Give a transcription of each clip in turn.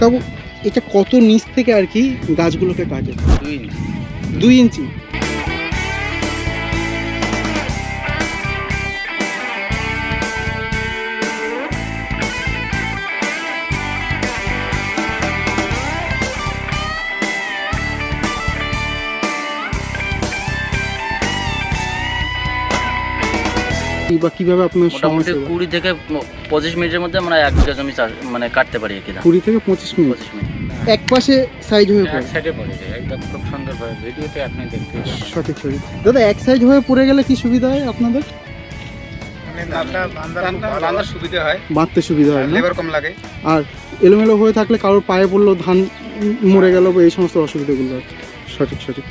কাকু এটা কত নিচ থেকে আর কি গাছগুলোকে কাটে? দুই ইঞ্চি। দুই ইঞ্চি? বা কীভাবে আপনার মোটামুটি কুড়ি থেকে পঁচিশ মিনিটের মধ্যে আমরা এক বিঘা জমি চাষ মানে কাটতে পারি আর কুড়ি থেকে পঁচিশ মিনিট? পঁচিশ মিনিট। এক পাশে সাইজ হয়ে পড়ে। সাইডে পড়ে যায় একদম খুব সুন্দরভাবে ভিডিওতে আপনি দেখতে পাবেন। সঠিক সঠিক। দাদা এক সাইজ হয়ে পড়ে গেলে কি সুবিধা হয় আপনাদের? সুবিধা হয়। বাঁধতে সুবিধা হয় লেবার কম লাগে। আর এলোমেলো হয়ে থাকলে কারোর পায়ে পড়ল ধান মরে গেল বা এই সমস্ত অসুবিধাগুলো হয় সঠিক সঠিক।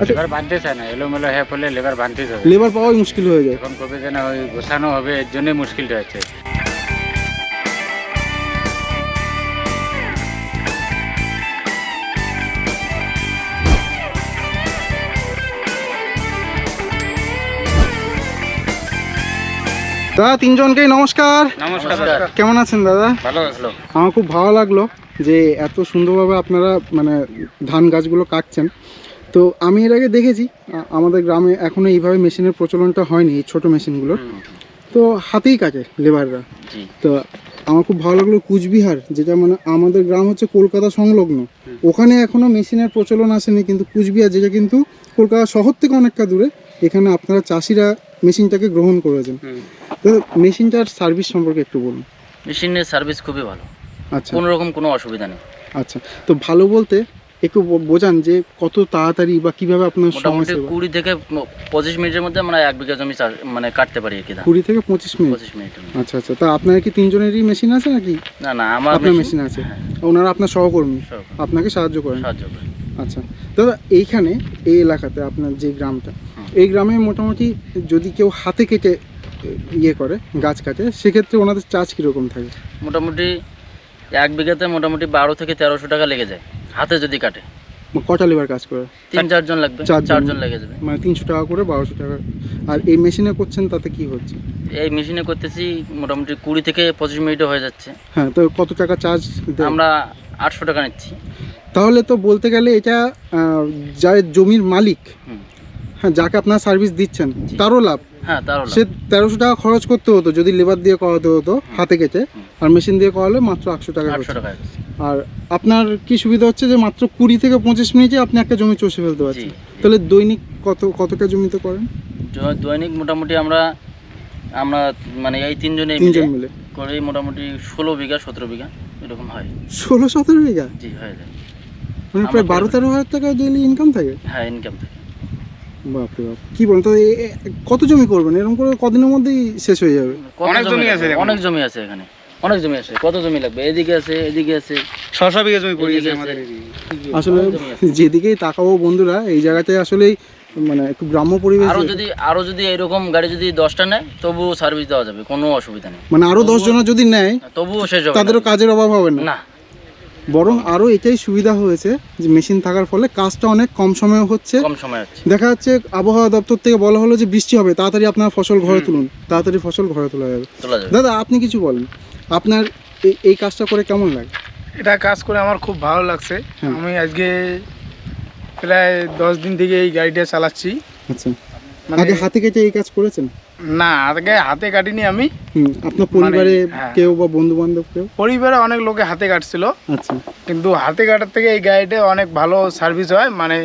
আচ্ছা। লেবার বাঁধতে চায় না এলোমেলো হয়ে পড়লে লেবার বাঁধতে হবে লেবার পাওয়াই মুশকিল হয়ে যায়। এখন কবে যেন ওই গোছানো হবে এর জন্যই মুশকিলটা হচ্ছে দাদা তিনজনকেই নমস্কার। নমস্কার। কেমন আছেন দাদা? ভালো ভালো। আমার খুব ভালো লাগল। যে এত সুন্দরভাবে আপনারা মানে ধান গাছগুলো কাটছেন। তো আমি এর আগে দেখেছি আমাদের গ্রামে এখনও এইভাবে মেশিনের প্রচলনটা হয়নি এই ছোটো মেশিনগুলোর। তো হাতেই কাটে লেবাররা। তো আমার খুব ভালো লাগল কুচবিহার যেটা মানে আমাদের গ্রাম হচ্ছে কলকাতা সংলগ্ন। ওখানে এখনও মেশিনের প্রচলন আসেনি কিন্তু কুচবিহার যেটা কিন্তু কলকাতা শহর থেকে অনেকটা দূরে এখানে আপনারা চাষিরা মেশিনটাকে গ্রহণ করেছেন। তো মেশিনটার সার্ভিস সম্পর্কে একটু বলুন। মেশিনের সার্ভিস খুবই ভালো। আচ্ছা। কোনো রকম কোনো অসুবিধা নেই। আচ্ছা তো ভালো বলতে একটু বোঝান যে কত তাড়াতাড়ি বা কীভাবে আপনার মোটামুটি কুড়ি থেকে পঁচিশ মিনিটের মধ্যে আমরা এক বিঘা জমি মানে কাটতে পারি কি কুড়ি থেকে পঁচিশ মিনিট? পঁচিশ মিনিট আচ্ছা আচ্ছা তা আপনার কি তিনজনেরই মেশিন আছে নাকি? না না আমার আপনার মেশিন আছে। হ্যাঁ, ওনারা আপনার সহকর্মী। আপনাকে সাহায্য করেন। সাহায্য করে আচ্ছা দাদা এইখানে এই এলাকাতে আপনার যে গ্রামটা এই গ্রামে মোটামুটি যদি কেউ হাতে কেটে ইয়ে করে গাছ কাটে সেক্ষেত্রে ওনাদের চার্জ কীরকম থাকে? মোটামুটি এক বিঘাতে মোটামুটি বারো থেকে তেরোশো টাকা লেগে যায় হাতে যদি কাটে। কটা লেবার কাজ করে? তিন চারজন লাগবে চারজন। চারজন লেগে যাবে। মানে তিনশো টাকা করে বারোশো টাকা। আর এই মেশিনে করছেন তাতে কি হচ্ছে? এই মেশিনে করতেছি মোটামুটি কুড়ি থেকে পঁচিশ মিনিটে হয়ে যাচ্ছে। হ্যাঁ তো কত টাকা চার্জ আমরা আটশো টাকা নিচ্ছি। তাহলে তো বলতে গেলে এটা যার জমির মালিক হ্যাঁ যাকে আপনার সার্ভিস দিচ্ছেন তারও লাভ। হ্যাঁ সে তেরোশো টাকা খরচ করতে হতো যদি লেবার দিয়ে করাতে হতো হাতে কেটে। আর মেশিন দিয়ে করালে মাত্র আটশো টাকা আর আপনার কি সুবিধা হচ্ছে যে মাত্র কুড়ি থেকে পঁচিশ মিনিটে আপনি একটা জমি চষে ফেলতে পারছেন? তাহলে দৈনিক কত কতটা জমিতে করেন? দৈনিক মোটামুটি আমরা আমরা মানে এই তিনজনে তিনজন মিলে। করে মোটামুটি ষোলো বিঘা সতেরো বিঘা এরকম হয়। ষোলো সতেরো বিঘা? জি হয়ে। যায় মানে প্রায় বারো তেরো হাজার টাকা ডেলি ইনকাম থাকে? হ্যাঁ ইনকাম থাকে। বাপরে বাপ। কি বলেন তো এ- কত জমি করবেন? এরকম করে কদিনের মধ্যেই শেষ হয়ে যাবে। কত অনেক জমি লাগবে? আছে অনেক জমি আছে এখানে। অনেক জমি আছে। কত জমি লাগবে? এদিকে আছে এদিকে আছে। ছশো বিঘা জমি পড়ে গেছে আমাদের এদিকে। আসলে অনেক জমি আছে। যেদিকেই তাকাবো বন্ধুরা এই জায়গাতে আসলেই মানে একটু গ্রাম্য পরিবেশ আরও যদি আরও যদি এরকম গাড়ি যদি দশটা নেয় তবুও সার্ভিস দেওয়া যাবে। কোনো অসুবিধা নেই। মানে আরও দশ জনের যদি নেয় তবুও শেষ হবে তাদেরও কাজের অভাব হবে না। না। বরং আরও এটাই সুবিধা হয়েছে যে মেশিন থাকার ফলে কাজটা অনেক কম সময়ে হচ্ছে। কম সময় হচ্ছে। দেখা যাচ্ছে আবহাওয়া দপ্তর থেকে বলা হলো যে বৃষ্টি হবে তাড়াতাড়ি আপনার ফসল ঘরে তুলুন তাড়াতাড়ি ফসল ঘরে তোলা যাবে। দাদা আপনি কিছু বলেন আপনার এই- এই কাজটা করে কেমন লাগে? এটা কাজ করে আমার খুব ভালো লাগছে। হ্যাঁ। আমি আজকে প্রায় দশ দিন থেকে এই গাড়িটা চালাচ্ছি। আচ্ছা। মানে আগে হাতে কেটে এই কাজ করেছেন? না আগে হাতে কাটিনি আমি। আপনার পরিবারে হ্যাঁ। কেউ বা বন্ধু বান্ধব কেউ? পরিবারে অনেক লোকে হাতে কাটছিল। আচ্ছা। কিন্তু হাতে কাটার থেকে এই গাড়িটা অনেক ভালো সার্ভিস হয় মানে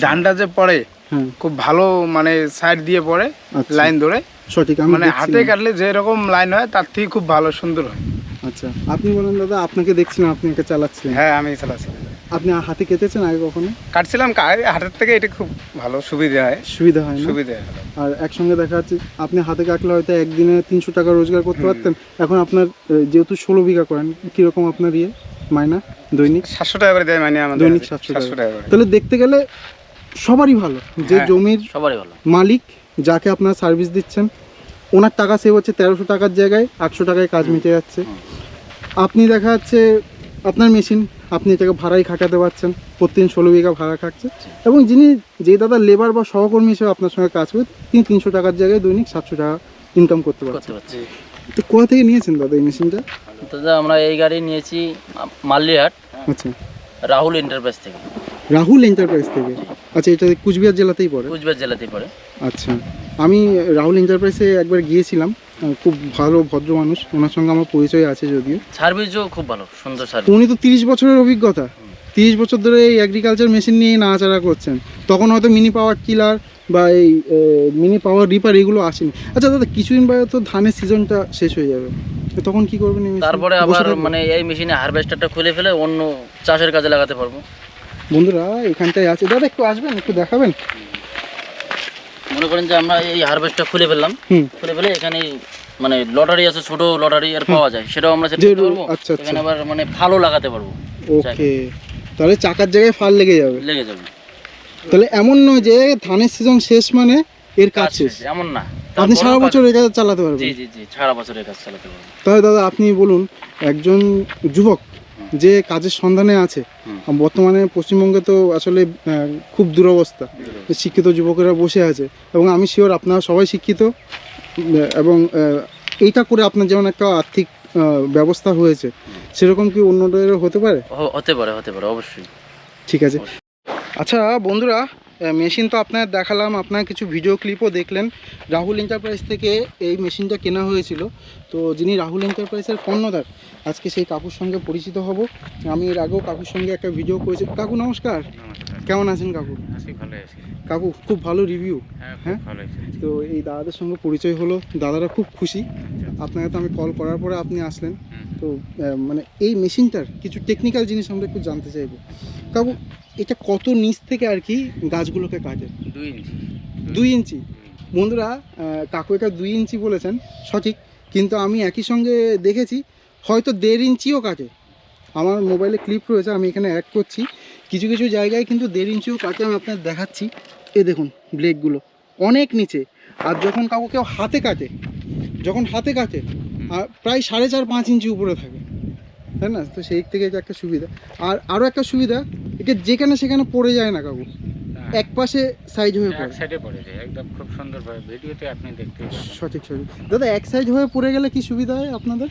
ডান্ডা যে পড়ে হ্যাঁ। খুব ভালো মানে সাইড দিয়ে পড়ে আচ্ছা। লাইন ধরে। সঠিক মানে হাতে। কাটলে যেরকম লাইন হয় তার থেকে খুব ভালো সুন্দর হয়। আচ্ছা। আপনি বলেন দাদা আপনাকে দেখছিলাম আপনি এটা চালাচ্ছেন হ্যাঁ আমি চালাচ্ছি আপনি হাতে কেটেছেন আগে কখনো? কাটছিলাম হাতের থেকে এটা খুব ভালো সুবিধা হয়। সুবিধা হয় সুবিধা আর একসঙ্গে দেখা যাচ্ছে আপনি হাতে কাটলে হয়তো একদিনে তিনশো টাকা রোজগার করতে পারতেন। এখন আপনার যেহেতু ষোলো বিঘা করেন কীরকম আপনার ইয়ে মাইনা দৈনিক? সাতশো টাকা করে দেয় মানে আমাদের দৈনিক হাতে। 700 টাকা। সাতশো টাকা তাহলে দেখতে গেলে সবারই ভালো। যে হ্যাঁ। জমির সবারই ভালো। মালিক যাকে আপনার সার্ভিস দিচ্ছেন ওনার টাকা সেভ হচ্ছে তেরোশো টাকার জায়গায় আটশো টাকায় কাজ মিটে যাচ্ছে। আপনি দেখা যাচ্ছে আপনার মেশিন আপনি এটাকে ভাড়াই খাটাতে পারছেন প্রতিদিন ষোলো বিঘা ভাড়া খাচ্ছে। এবং যিনি যে দাদা লেবার বা সহকর্মী হিসেবে আপনার সঙ্গে কাজ করে তিনি তিনশো টাকার জায়গায় দৈনিক সাতশো টাকা ইনকাম করতে পারছেন। তো কোথা থেকে নিয়েছেন দাদা এই মেশিনটা? দাদা আমরা এই গাড়ি নিয়েছি মাল্লিহাট আচ্ছা। রাহুল এন্টারপ্রাইজ থেকে। রাহুল এন্টারপ্রাইজ থেকে? আচ্ছা এটা কুচবিহার জেলাতেই পড়ে? কুচবিহার জেলাতেই পড়ে। আচ্ছা। আমি রাহুল এন্টারপ্রাইজে একবার গিয়েছিলাম। খুব ভালো ভদ্র মানুষ। ওনার সঙ্গে আমার পরিচয় আছে যদিও। সার্ভিসও খুব ভালো সুন্দর সার্ভিস উনি তো তিরিশ বছরের অভিজ্ঞতা। তিরিশ বছর ধরে এই এগ্রিকালচার মেশিন নিয়ে নাড়াচাড়া করছেন। তখন হয়তো মিনি পাওয়ার টিলার বা এই মিনি পাওয়ার রিপার এগুলো আসেনি। আচ্ছা দাদা কিছুদিন পরে তো ধানের সিজনটা শেষ হয়ে যাবে। তখন কি করবেন তারপরে আবার মানে এই মেশিনে হারভেস্টারটা খুলে ফেলে অন্য চাষের কাজে লাগাতে পারব। বন্ধুরা এখানটায় আছে। দাদা একটু আসবেন একটু দেখাবেন? মনে করেন যে আমরা এই হারভেস্টটা খুলে ফেললাম। খুলে ফেলে এখানে মানে লটারি আছে ছোট লটারি আর পাওয়া যায়। সেটাও আমরা সেট আচ্ছা, আচ্ছা। এখানে আবার মানে ফালও লাগাতে পারব। ওকে। তাহলে চাকার জায়গায় ফাল লেগে যাবে। লেগে যাবে। তাহলে এমন নয় যে ধানের সিজন শেষ মানে এর কাজ শেষ এমন না। আপনি সারা বছর এই কাজ চালাতে পারবেন। জি জি জি সারা বছরের কাজ চালাতে পারব। তাহলে দাদা আপনি বলুন একজন যুবক যে কাজের সন্ধানে আছে বর্তমানে পশ্চিমবঙ্গে তো আসলে খুব দুরবস্থা। শিক্ষিত যুবকেরা বসে আছে। এবং আমি শিওর আপনারা সবাই শিক্ষিত এবং এইটা করে আপনার যেমন একটা আর্থিক ব্যবস্থা হয়েছে সেরকম কি অন্যদের হতে পারে? হতে পারে হতে পারে অবশ্যই। ঠিক আছে। আচ্ছা বন্ধুরা মেশিন তো আপনার দেখালাম আপনার কিছু ভিডিও ক্লিপও দেখলেন। রাহুল এন্টারপ্রাইজ থেকে এই মেশিনটা কেনা হয়েছিল। তো যিনি রাহুল এন্টারপ্রাইজের কর্ণদার আজকে সেই কাকুর সঙ্গে পরিচিত হব। আমি এর আগেও কাকুর সঙ্গে একটা ভিডিও করেছি। কাকু নমস্কার। কেমন আছেন কাকু? কাকু খুব ভালো রিভিউ হ্যাঁ হ্যাঁ? তো এই দাদাদের সঙ্গে পরিচয় হলো। দাদারা খুব খুশি। আপনাকে তো আমি কল করার পরে আপনি আসলেন। তো মানে এই মেশিনটার কিছু টেকনিক্যাল জিনিস আমরা একটু জানতে চাইব। কাকু এটা কত নিচ থেকে আর কি গাছগুলোকে কাটে? দুই ইঞ্চি। দুই ইঞ্চি। বন্ধুরা কাকু এটা দুই ইঞ্চি বলেছেন। সঠিক। কিন্তু আমি একই সঙ্গে দেখেছি, হয়তো দেড় ইঞ্চিও কাটে। আমার মোবাইলে ক্লিপ রয়েছে, আমি এখানে অ্যাড করছি। কিছু কিছু জায়গায় কিন্তু দেড় ইঞ্চিও কাটে, আমি আপনাদের দেখাচ্ছি। এ দেখুন ব্লেকগুলো অনেক নিচে। আর যখন কাকু কেউ হাতে কাটে, যখন হাতে কাটে, আর প্রায় সাড়ে চার, পাঁচ ইঞ্চি উপরে থাকে। তাই না? তো সেই থেকে একটা সুবিধা। আর আরও একটা সুবিধা এটা যেখানে সেখানে পড়ে যায় না কাকু। এক পাশে সাইজ হয়ে এক পড়ে। সাইডে পড়ে যায় একদম খুব সুন্দরভাবে। ভিডিওতে আপনি দেখতে পাবেন। সঠিক সঠিক। দাদা এক সাইজ হয়ে পড়ে গেলে কি সুবিধা হয় আপনাদের?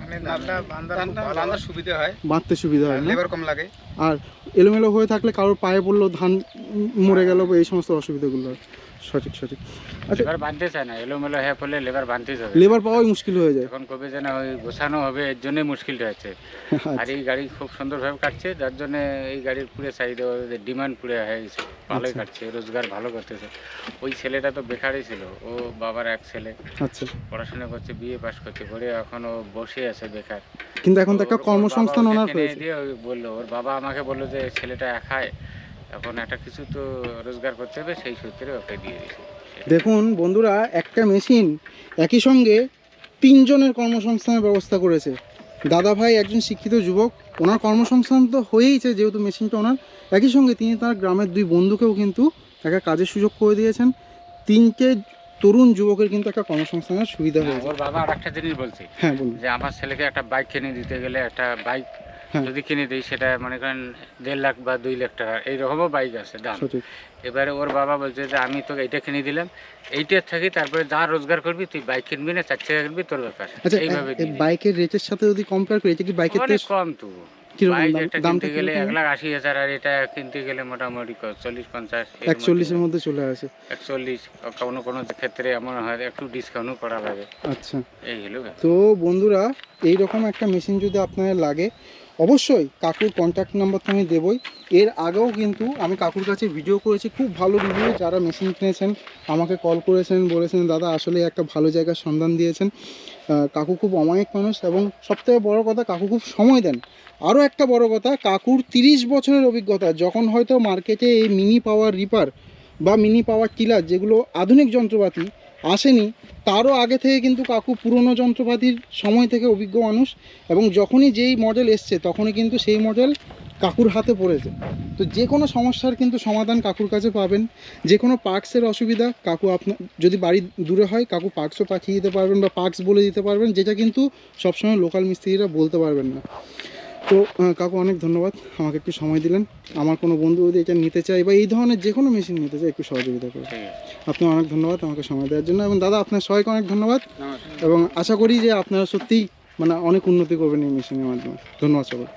মানে সুবিধা হয়। বাঁধতে সুবিধা হয় লেবার কম লাগে। আর এলোমেলো হয়ে থাকলে কারোর পায়ে পড়ল ধান মরে গেল এই সমস্ত অসুবিধাগুলো হয়। সঠিক সঠিক। আচ্ছা লেবার বাঁধতে চায় না এলোমেলো হয়ে পড়লে লেবার বাঁধতে যাবে লেবার পাওয়াই মুশকিল হয়ে যায়। এখন কবে যেন ওই গোছানো হবে এর জন্যই মুশকিলটা হচ্ছে। আর আচ্ছা, এই গাড়ি খুব সুন্দরভাবে কাটছে যার জন্য এই গাড়ির পুরো চাহিদা ডিমান্ড পুরো হয়ে গেছে। ভালোই আচ্ছা। কাটছে রোজগার ভালো করতেছে। ওই ছেলেটা তো বেকারই ছিল ও বাবার এক ছেলে। আচ্ছা। পড়াশোনা করছে বিয়ে পাশ করছে করে এখন ও বসে আছে বেকার। কিন্তু এখন তো একটা কর্মসংস্থান ওনার হয়েছে। দিয়ে বলল ওর বাবা আমাকে বলল যে ছেলেটা একাই এখন একটা কিছু তো রোজগার করতে হবে সেই সূত্রে ওকে দিয়ে দিয়েছে। দেখুন বন্ধুরা একটা মেশিন একই সঙ্গে তিনজনের কর্মসংস্থানের ব্যবস্থা করেছে। দাদা ভাই একজন শিক্ষিত যুবক ওনার কর্মসংস্থান তো হয়েইছে যেহেতু মেশিনটা ওনার। একই সঙ্গে তিনি তার গ্রামের দুই বন্ধুকেও কিন্তু একটা কাজের সুযোগ করে দিয়েছেন। তিনটে তরুণ যুবকের কিন্তু একটা কর্মসংস্থানের সুবিধা হ্যাঁ, হয়েছে। ওর বাবা আর একটা জিনিস বলছে হ্যাঁ বলুন। যে আমার ছেলেকে একটা বাইক কিনে দিতে গেলে একটা বাইক। যদি কিনে দিই সেটা মনে করেন দেড় লাখ বা দুই লাখ টাকা। এইরকমও বাইক আছে দাম। এবারে ওর বাবা বলছে যে আমি তোকে এইটা কিনে দিলাম। এইটার থাকি তারপরে যা রোজগার করবি তুই বাইক কিনবি না চার চাকা কিনবি তোর ব্যাপার। আচ্ছা এইভাবে বাইকের রেটের সাথে যদি কম্পেয়ার করি এটা কি বাইকের অনেক কম তো। বাইক কিনতে গেলে এক লাখ আশি হাজার আর এটা কিনতে গেলে মোটামুটি চল্লিশ পঞ্চাশ একচল্লিশের মধ্যে চলে আসে। একচল্লিশ কোনো কোনো ক্ষেত্রে এমন হয় একটু ডিসকাউন্টও করা লাগে। আচ্ছা। এই হলো তো বন্ধুরা এই রকম একটা মেশিন যদি আপনার লাগে অবশ্যই কাকুর কন্ট্যাক্ট নাম্বার তো আমি দেবই। এর আগেও কিন্তু আমি কাকুর কাছে ভিডিও করেছি, খুব ভালো রিভিউ যারা মেশিন কিনেছেন, আমাকে কল করেছেন, বলেছেন, দাদা, আসলে একটা ভালো জায়গার সন্ধান দিয়েছেন। কাকু খুব অমায়িক মানুষ এবং সবথেকে বড় কথা, কাকু খুব সময় দেন। আরও একটা বড় কথা, কাকুর তিরিশ বছরের অভিজ্ঞতা, যখন হয়তো মার্কেটে এই মিনি পাওয়ার রিপার বা মিনি পাওয়ার টিলার যেগুলো আধুনিক যন্ত্রপাতি আসেনি, তারও আগে থেকে কিন্তু কাকু পুরনো যন্ত্রপাতির সময় থেকে অভিজ্ঞ মানুষ এবং যখনই যেই মডেল এসছে, তখনই কিন্তু সেই মডেল কাকুর হাতে পড়েছে। তো যে কোনো সমস্যার কিন্তু সমাধান কাকুর কাছে পাবেন। যে কোনো পার্টসের অসুবিধা, কাকু আপনার যদি বাড়ি দূরে হয়, কাকু পার্টসও পাঠিয়ে দিতে পারবেন বা পার্টস বলে দিতে পারবেন, যেটা কিন্তু সবসময় লোকাল মিস্ত্রিরা বলতে পারবেন না। তো কাকু অনেক ধন্যবাদ। আমাকে একটু সময় দিলেন। আমার কোনো বন্ধু যদি এটা নিতে চাই বা এই ধরনের যে কোনো মেশিন নিতে চাই একটু সহযোগিতা করুন। ঠিক আপনার অনেক ধন্যবাদ আমাকে সময় দেওয়ার জন্য। এবং দাদা আপনার সবাইকে অনেক ধন্যবাদ। এবং আশা করি যে আপনারা সত্যিই মানে অনেক উন্নতি করবেন এই মেশিনের মাধ্যমে। ধন্যবাদ সবাই